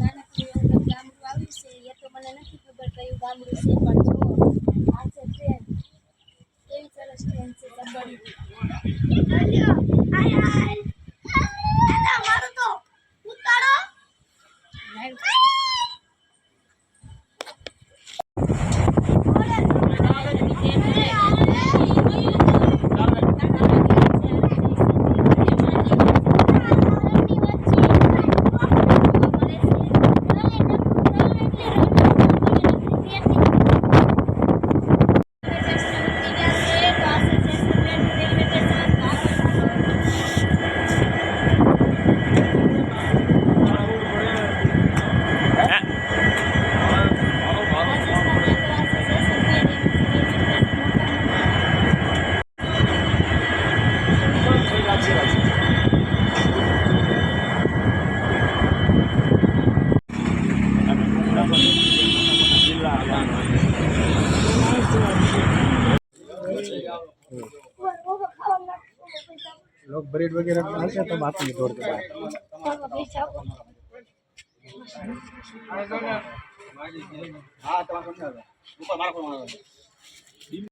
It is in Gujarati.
નાનકડું એવું ગામડું આવ્યું છે. એ તો મને નથી ખબર કયું ગામડું છે, પણ જો આ ટ્રેન કેવી સરસ ટ્રેન છે लोग ब्रेड वगैरह खा रहे तो बात नहीं दौड़ के बाहर हाँ